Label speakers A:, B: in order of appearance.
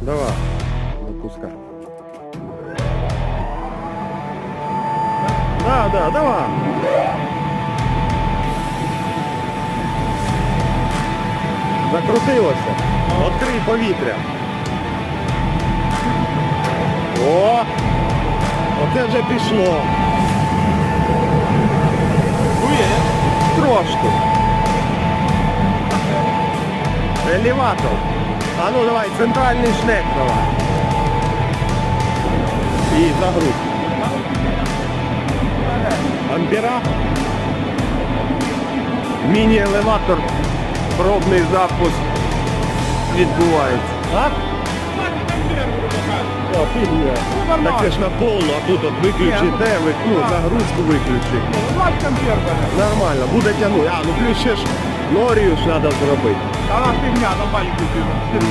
A: Давай, запускай. Да, да, давай. Закрутилося. Відкрий повітря. О! Оце вже пішло. Трошки. Елеватор. А ну давай, центральний шнек давай. І загруз. Ампера. Міні-елеватор. Пробний запуск відбувається. А? О, фігня. Так це ж на повну, а тут от виключи те, ви- ну, загрузку виключи.
B: 20 ампер, блядь.
A: Нормально, буде тягнути. А, ну плюс ще ж Норіус треба зробити.
B: Ela terminada, não vai, inclusive.